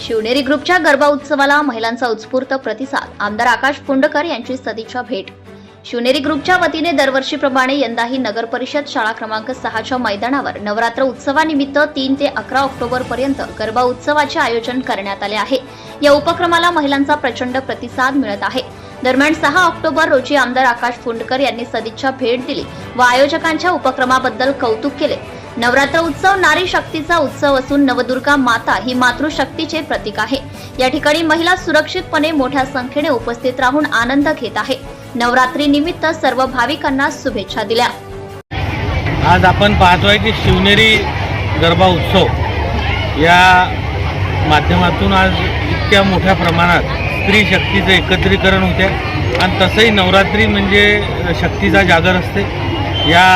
शिवनेरी ग्रुपच्या गरबा उत्सवाला महिलांचा उत्स्फूर्त प्रतिसाद. आमदार आकाश पुंडकर यांची सदिच्छा भेट. शिवनेरी ग्रुपच्या वतीने दरवर्षीप्रमाणे यंदाही नगर परिषद शाळा क्रमांक सहाच्या मैदानावर नवरात्र उत्सवानिमित्त तीन ते अकरा ऑक्टोबर पर्यंत गरबा उत्सवाचे आयोजन करण्यात आले आहे. या उपक्रमाला महिलांचा प्रचंड प्रतिसाद मिळत आहे. दरम्यान सहा ऑक्टोबर रोजी आमदार आकाश फुंडकर यांनी सदिच्छा भेट दिली व आयोजकांच्या उपक्रमाबद्दल कौतुक केले. नवरात्र उत्सव नारी शक्तीचा उत्सव असून नवदुर्गा माता ही मातृशक्तीचे प्रतीक आहे. या ठिकाणी महिला सुरक्षितपणे मोठ्या संख्येने उपस्थित राहून आनंद घेत आहे. नवरात्री निमित्त सर्व भाविकांना शुभेच्छा दिल्या. आज आपण पाहतोय की शिवनेरी गरबा उत्सव या माध्यमातून आज इतक्या मोठ्या प्रमाणात स्त्री शक्तीचं एकत्रीकरण होते आणि तसंही नवरात्री म्हणजे शक्तीचा जागर असते. या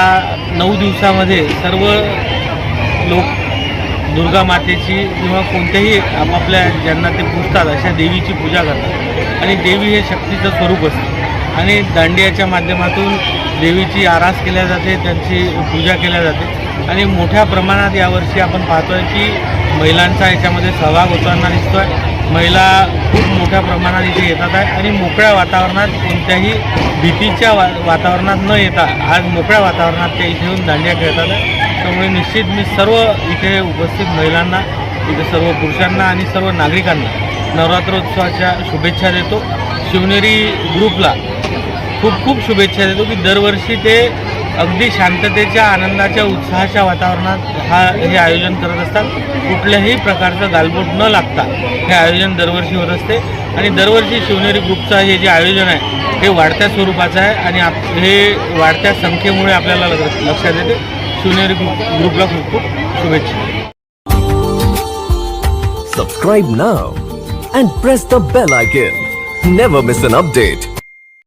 नऊ दिवसामध्ये सर्व लोक दुर्गा मातेची किंवा कोणत्याही आपापल्या ज्यांना ते पुजतात अशा देवीची पूजा करतात. आणि देवी हे शक्तीचं स्वरूप असते. आणि दांडियाच्या माध्यमातून देवीची आरास केल्या जाते त्यांची पूजा केल्या जाते. आणि मोठ्या प्रमाणात यावर्षी आपण पाहतोय की महिलांचा याच्यामध्ये सहभाग होताना दिसतो आहे महिला खूप मोठ्या प्रमाणात इथे येतात आहे आणि मोकळ्या वातावरणात कोणत्याही भीतीच्या वा वातावरणात न येता आज मोकळ्या वातावरणात ते इथे येऊन दांडिया खेळतात त्यामुळे निश्चित मी सर्व इथे उपस्थित महिलांना इथे सर्व पुरुषांना आणि सर्व नागरिकांना नवरात्रोत्सवाच्या शुभेच्छा देतो. शिवनेरी ग्रुपला खूप खूप शुभेच्छा देतो की दरवर्षी ते अगदी शांततेच्या आनंदाच्या उत्साहाच्या वातावरणात हा हे आयोजन करत असतात. कुठल्याही प्रकारचं गालबोट न लागता हे आयोजन दरवर्षी होत असते. आणि दरवर्षी शिवनेरी ग्रुपचं हे जे आयोजन आहे हे वाढत्या स्वरूपाचं आहे आणि आप हे वाढत्या संख्येमुळे आपल्याला लक्षात येते. शिवनेरी ग्रुप ग्रुपला खूप खूप शुभेच्छा. Subscribe now and press the bell icon never miss an update